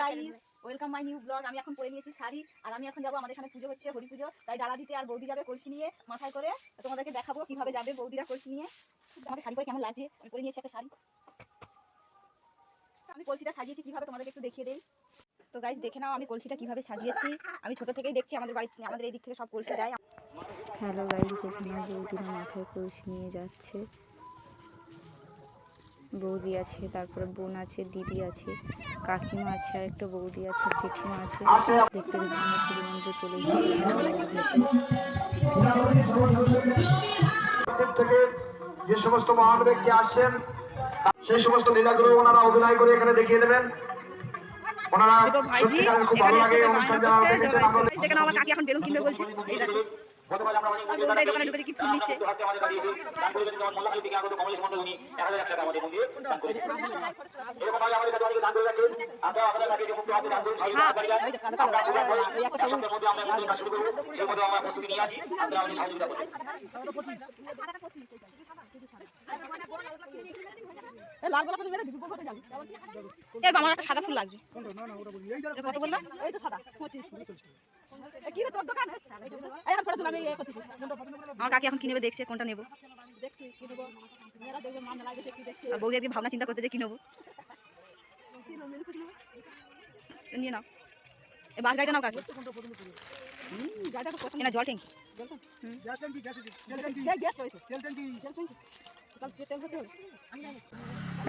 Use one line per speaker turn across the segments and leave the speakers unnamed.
Guys welcome my new vlog আমি এখন পরে নিয়েছি শাড়ি আর আমি এখন যাব আমাদের এখানে পুজো হচ্ছে হরি পুজো। তাই ডালা দিতে আর বৌদি যাবে কলসি নিয়ে মাথায় করে। তোমাদেরকে দেখাবো কীভাবে যাবে বৌদিরা কলসি নিয়ে। আমাকে শাড়ি পরে কেমন লাগছে? আমি পরে নিয়েছি একটা শাড়ি। আমি কলসিটা সাজিয়েছি কীভাবে তোমাদেরকে একটু দেখিয়ে দেই। তো গাইস দেখে নাও আমি কলসিটা কীভাবে সাজিয়েছি। আমি ছোট থেকেই দেখছি আমাদের বাড়ি আমাদের এই দিক থেকে সব কলসি দেয়।
হ্যালো গাইজ এখানে বৌদিরা মাথায় কলসি নিয়ে যাচ্ছে। বৌদি আছে তারপরে বোন আছে দিদি আছে কাকিমা আছে আর একটা বৌদি আছে জেঠিমা আছে। দেখতে দেখতে আমরা পুরো মন্দিরে চলে এসেছি।
থেকে যে সমস্ত মহান ব্যক্তি আসছেন সেই সমস্ত লীলাগুলো ওনারা অভিনয় করে এখানে দেখিয়ে দেবেন। ওনারা সত্যিকারের খুব ভালো লাগে অনুষ্ঠান যারা দেখেছেন
আমার কাকি এখন বেলুন কিনবে বলছে। দেখো এই দোকানে ঢুকে কি ফুল নিচ্ছে? সাপ। এ বাবা, আমার একটা সাদা ফুল লাগবে এটা কত বললাম আমার কাকি এখন কিনবে দেখছে কোনটা নেব আর বৌদি আজকে ভাবনা চিন্তা করতে যে কি নেব নিয়ে নাও এই বাস গাড়িটা নাও কাকি না জল ট্যাঙ্কি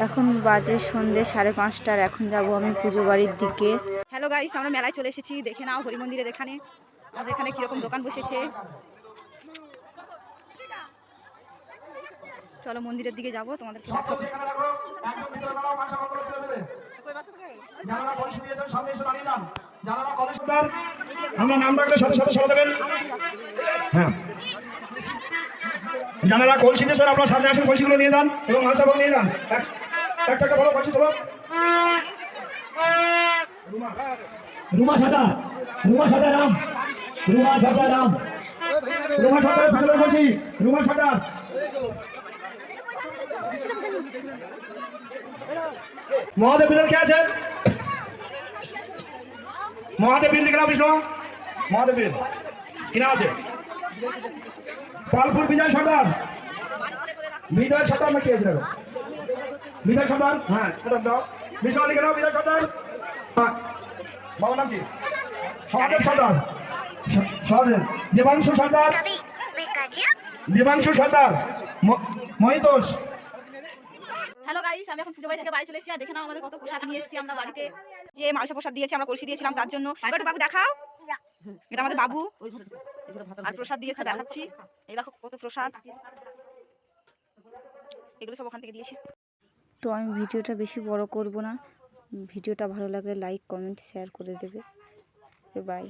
এখন বাজে সন্ধে সাড়ে পাঁচটার এখন যাব আমি পুজো বাড়ির দিকে।
হ্যালো গাইস আমরা মেলায় চলে এসেছি দেখে নাও হরি মন্দিরের এখানে আমাদের এখানে কীরকম দোকান বসেছে। চলো মন্দিরের দিকে যাব
কলেজ আমরা নাম ডাকলে সাথে সাথে সরে দেবেন। হ্যাঁ। যারা কলসি দিয়েছেন আপনার সামনে আসুন, কলসিগুলো নিয়ে যান এবং মাল সাবান নিয়ে যান। এক- একটা বড় কলসি তোলো।
রুমা সাদা রুমা সাদা রাম, রুমা সাদা রাম।
রুমা সরকার ভিতরে বলছি রুমা সরকার মহাদেব বিলের কে আছেন মহাদেব বিল লিখে বিষ্ণু। মহাদেব বিল কি আছে? পালপুর বিজয় সর্দার বিজয় সর্দার নাকি আছে? বিজয় সর্দার হ্যাঁ এটা দাও। বিজয় লিখে বিজয় সর্দার হ্যাঁ। বাবার নাম কি? সহদেব সর্দার সহদেব। দেবাংশু সর্দার দেবাংশু সর্দার মহিতোষ।
হ্যালো গাইস আমি এখন পুজো বাড়ি থেকে বাড়ি চলে এসেছি। আর দেখে নাও আমাদের কত প্রসাদ নিয়ে এসেছি আমরা বাড়িতে। যে মালসা প্রসাদ দিয়েছি আমরা কলসি দিয়েছিলাম তার জন্য। একটু বাবু দেখাও। এটা আমাদের বাবু। আর প্রসাদ দিয়েছে দেখাচ্ছি। এই দেখো কত প্রসাদ। এগুলো সব ওখান থেকে দিয়েছে।
তো আমি ভিডিওটা বেশি বড় করব না। ভিডিওটা ভালো লাগলে লাইক কমেন্ট শেয়ার করে দেবে। বাই